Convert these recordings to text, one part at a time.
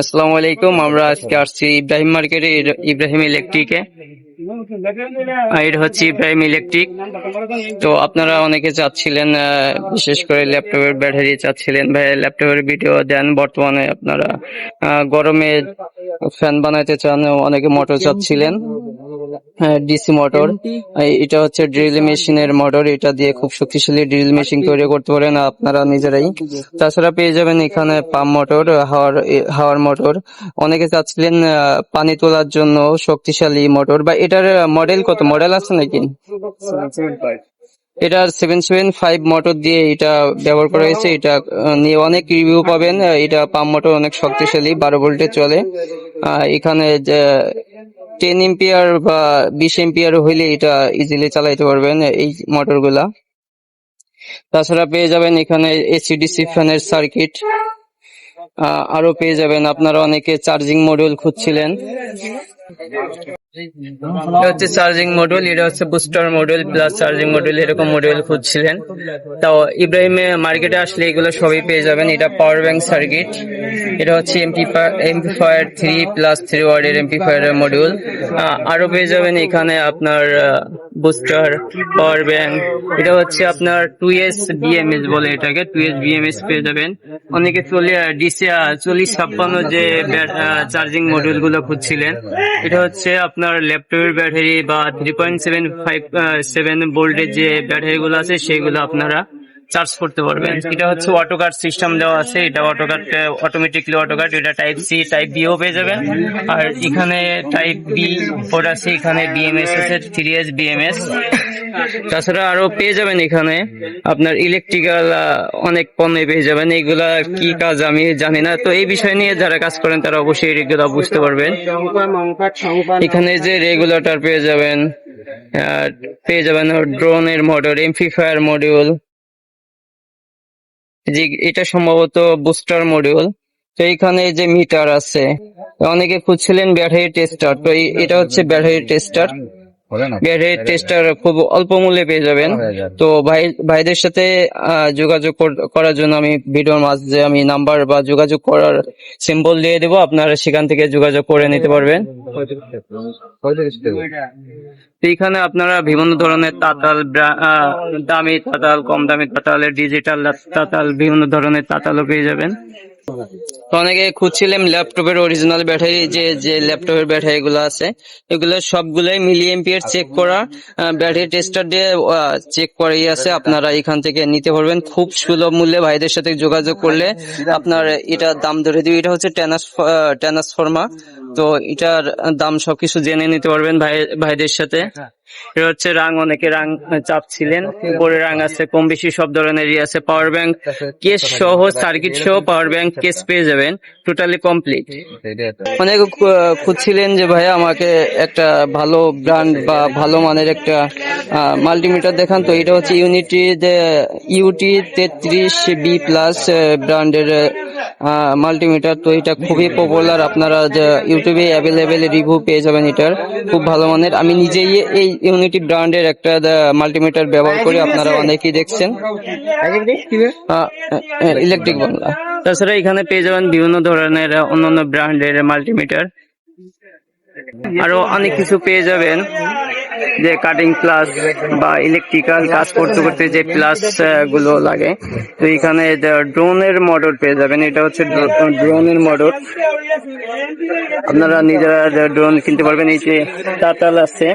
আসসালামু আলাইকুম, আমরা আজকে আসছি ইব্রাহিম মার্কেটে ইব্রাহিম ইলেকট্রিকে এটা হচ্ছে ইব্রাহিম ইলেকট্রিক তো আপনারা অনেকে চাচ্ছিলেন বিশেষ করে ল্যাপটপের ব্যাটারি চাচ্ছিলেন। ভাই ল্যাপটপের ভিডিও দেন, বর্তমানে আপনারা গরমে ফ্যান বানাইতে চান, অনেকে মোটর চাচ্ছিলেন। হ্যাঁ ডিসি মোটর। এটা হচ্ছে ড্রিল মেশিনের মোটর এটা দিয়ে খুব শক্তিশালী ড্রিল মেশিন তৈরি করতে পারেন আপনারা নিজেরাই। তাছাড়া পেয়ে যাবেন এখানে পাম্প মোটর হাওয়ার হাওয়ার মোটর। অনেকে চাচ্ছিলেন পানি তোলার জন্য শক্তিশালী মোটর বা এটার মডেল কত? মডেল আছে নাকি? এটা সেভেন সেভেন ফাইভ মোটর দিয়ে এটা ব্যবহার করা হয়েছে। এটা নিয়ে অনেক রিভিউ পাবেন। এটা পাম্প মোটর অনেক শক্তিশালী বারো ভোল্টে চলে। আহ, এখানে টেন এম্পিয়ার বা বিশ এম্পিয়ার হইলে এটা ইজিলি চালাইতে পারবেন এই মোটরগুলা তাছাড়া পেয়ে যাবেন এখানে এসিডিসি ফ্যানের সার্কিট আরও পেয়ে যাবেন আপনারা অনেকে চার্জিং মডিউল খুঁজছিলেন। এটা হচ্ছে চার্জিং মডিউল এটা হচ্ছে booster module plus charging module এরকম মডিউল খুঁজছিলেন। তাও ইব্রাহিমে মার্কেটে আসলে এগুলো সবই পেয়ে যাবেন। এটা পাওয়ার ব্যাংক সার্কিট এটা হচ্ছে amp amplifier three plus three ওয়ার্ডের এমপিফায়ার মডিউল আরও পেয়ে যাবেন এখানে আপনার বুস্টার পাওয়ার ব্যাংক এটা হচ্ছে আপনার টু এস বিএমএস বলে এটাকে। টু এস বিএমএস পেয়ে যাবেন। অনেকে চলে ডিসি চল্লিশ ছাপ্পান্ন যে চার্জিং মডিউলগুলো খুঁজছিলেন। এটা হচ্ছে আপনার ল্যাপটপের ব্যাটারি বা three point seven five seven ভোল্টের যে ব্যাটারিগুলো আছে, সেগুলো আপনারা চার্জ করতে পারবেন। এটা হচ্ছে অটো কার্ড সিস্টেম দেওয়া আছে। এটা auto card automatically auto card এটা টাইপ সি টাইপ বিও পেয়ে যাবেন। আর এখানে টাইপ বি পোর্ট আছে এখানে বিএমএস আছে থ্রি এস বিএমএস তাছাড়া আরও পেয়ে যাবেন এখানে। আপনার ইলেকট্রিক্যাল অনেক পণ্য পেয়ে যাবেন। এগুলা কি কাজ আমি জানি না। তো এই বিষয় নিয়ে যারা কাজ করেন তারা অবশ্যই এগুলো বুঝতে পারবেন। এখানে যে রেগুলেটর পেয়ে যাবেন পেয়ে যাবেন ড্রোনের মডেল এমফিফায়ার মডিউল যে এটা সম্ভবত বুস্টার মডিউল। তো এখানে যে মিটার আছে অনেকে খুঁজছিলেন ব্যাটারি টেস্টার। তো এটা হচ্ছে ব্যাটারি টেস্টার। ব্যাটারি টেস্টার খুব অল্প মূল্যে পেয়ে যাবেন। তো ভাই ভাইদের সাথে যোগাযোগ করার জন্য আমি ভিডিওর মাঝে আমি নাম্বার বা যোগাযোগ করার সিম্বল দিয়ে দেবো আপনারা সেখান থেকে যোগাযোগ করে নিতে পারবেন। তো এখানে আপনারা বিভিন্ন ধরনের তাতাল দামি তাতাল কম দামি তাতাল ডিজিটাল তাতাল বিভিন্ন ধরনের তাতালও পেয়ে যাবেন। অনেকে খুঁজছিলাম ল্যাপটপের অরিজিনাল ব্যাটারি যে যে ল্যাপটপের ব্যাটারি গুলো আছে, এগুলো সবগুলোই মিলি এম্পিয়ার চেক করা ব্যাটারি টেস্টার দিয়ে চেক করাই আছে, আপনারা এখান থেকে নিতে পারবেন। খুব সুলভ মূল্যে ভাইদের সাথে যোগাযোগ করলে আপনার এটা দাম ধরে দিবে। এটা হচ্ছে ট্রান্সফর্মা তো এটার দাম সবকিছু জেনে নিতে পারবেন ভাই, ভাইদের সাথে। এটা হচ্ছে রাং অনেকে রাং চাপছিলেন। উপরে রাং আছে, কম বেশি সব ধরনেরই আছে পাওয়ার ব্যাংক কেস সহ সার্কিট সহ পাওয়ার ব্যাংক কেস পেয়ে যাবেন টোটালি কমপ্লিট অনেকে খুঁজছিলেন যে ভাই আমাকে একটা ভালো ব্র্যান্ড বা ভালো মানের একটা মাল্টিমিটার দেখান। তো এটা হচ্ছে ইউনিটি ইউটি তেত্রিশ বি প্লাস ব্র্যান্ডের মাল্টিমিটার তো এটা খুবই পপুলার আপনারা ইউটিউবে অ্যাভেলেবেল রিভিউ পেয়ে যাবেন এটার। খুব ভালো মানের। আমি নিজেই এই ইউনিটি ব্র্যান্ডের একটা মাল্টিমিটার ব্যবহার করি। আপনারা অনেকেই দেখছেন। ইলেকট্রিক বাংলা। তাছাড়া এখানে পেয়ে যাবেন বিভিন্ন ধরনের অন্যান্য ব্র্যান্ডের মাল্টিমিটার আরও অনেক কিছু পেয়ে যাবেন। যে কাটিং প্লাস বা ইলেকট্রিক্যাল কাজ করতে করতে যে প্লাসগুলো লাগে। তো এখানে ড্রোনের মডেল পেয়ে যাবেন, এটা হচ্ছে ড্রোনের মডেল আপনারা নিজেরা ড্রোন কিনতে পারবেন, এই যে তাতাল আছে।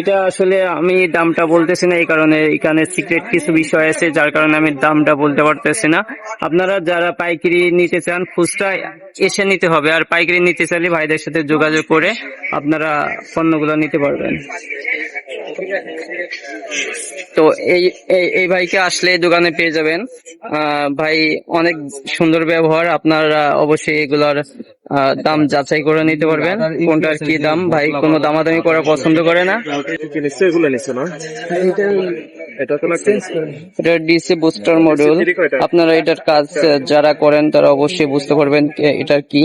এটা আসলে আমি দামটা বলতেছি না, এই কারণে এখানে সিক্রেট কিছু বিষয় আছে, যার কারণে আমি দামটা বলতে পারতেছি না। আপনারা যারা পাইকারি নিতে চান, খুচরা এসে নিতে হবে। আর পাইকারি নিতে চাইলে ভাইদের সাথে যোগাযোগ করে আপনারা পণ্যগুলো নিতে পারবেন। তো এই এই- এই ভাইকে আসলে দোকানে পেয়ে যাবেন। আহ, ভাই অনেক সুন্দর ব্যবহার। আপনার অবশ্যই এগুলার আহ, দাম যাচাই করে নিতে পারবেন। কোনটার কি দাম? ভাই কোনো দামাদামি করা পছন্দ করে না। লাগছে এটা ডিসি বুস্টার মডিউল আপনারা এটার কাজ যারা করেন তারা অবশ্যই বুঝতে পারবেন এটা কি।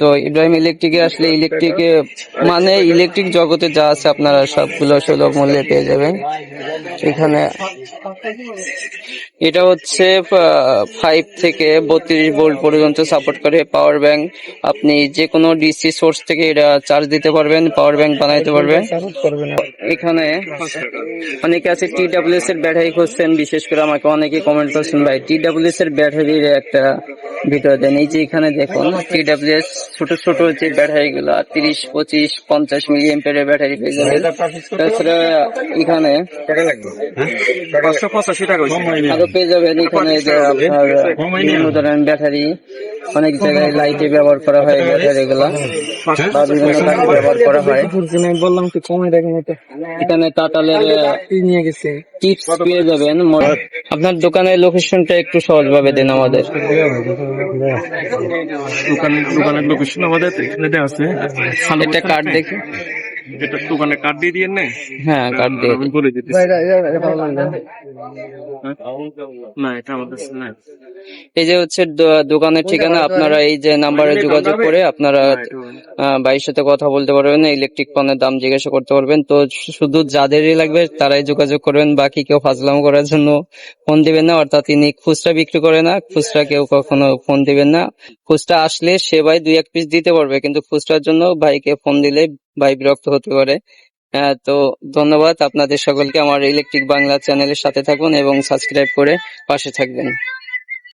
তো ইব্রাহিম ইলেকট্রিকে আসলে ইলেকট্রিকে মানে ইলেকট্রিক জগতে যা আছে আপনারা সবগুলো সুলভ মূল্যে পেয়ে যাবেন। এখানে এটা হচ্ছে ফাইভ থেকে বত্রিশ ভোল্ট পর্যন্ত সাপোর্ট করে পাওয়ার ব্যাংক আপনি যে কোনো ডিসি সোর্স থেকে এটা চার্জ দিতে পারবেন পাওয়ার ব্যাংক বানাইতে পারবেন। এখানে অনেকে আছে টি ডাব্লিউএস এর ব্যাটারি খুঁজছেন বিশেষ করে আমাকে অনেকে কমেন্ট করছেন ভাই টি ডাব্লিউএস এর ব্যাটারির একটা ভিডিও দেন। এই যে এখানে দেখুন টি ডাব্লিউএস ছোট ছোট যে ব্যাটারি গুলো তিরিশ পঁচিশ পঞ্চাশ মিলি এম্পিয়ারের ব্যাটারি পেয়ে যাবেন। তাছাড়া এখানে হয়েছে। আরও পেয়ে যাবেন এখানে যে আপনার বিভিন্ন ধরনের ব্যাটারি। অনেক জায়গায় লাইটে ব্যবহার করা হয় ব্যাটারি গুলা বা বিভিন্ন কাজে ব্যবহার করা হয়। বললাম তুই কমে দেখেন এটা। এখানে টাটালের নিয়ে গেছে। টিপস পেয়ে যাবেন। আপনার দোকানের লোকেশনটা একটু সহজভাবে দেন আমাদের। দোকানের দোকানের লোকেশন আমাদের এখানে দেওয়া আছে। এটা কার্ড দেখি। এটা দোকানের কার্ড দিয়ে দিয়ে নেই হ্যাঁ কার্ড দিয়ে আমি বলে দিতে না। এটা আমাদের এই যে হচ্ছে দোকানের ঠিকানা আপনারা এই যে নাম্বারে যোগাযোগ করে আপনারা আহ, ভাইয়ের সাথে কথা বলতে পারবেন ইলেকট্রিক পণ্যের দাম জিজ্ঞাসা করতে পারবেন। তো শুধু যাদেরই লাগবে তারাই যোগাযোগ করবেন বাকি কেউ ফাজলাম করার জন্য ফোন দিবেন না অর্থাৎ তিনি খুচরা বিক্রি করে না খুচরা কেউ কখনো ফোন দিবেন না। খুচরা আসলে সে ভাই দুই এক পিস দিতে পারবে কিন্তু খুচরার জন্য ভাইকে ফোন দিলে ভাই বিরক্ত হতে পারে। আহ, তো ধন্যবাদ। আপনাদের সকলকে আমার ইলেকট্রিক বাংলা চ্যানেলের সাথে থাকুন এবং সাবস্ক্রাইব করে পাশে থাকবেন।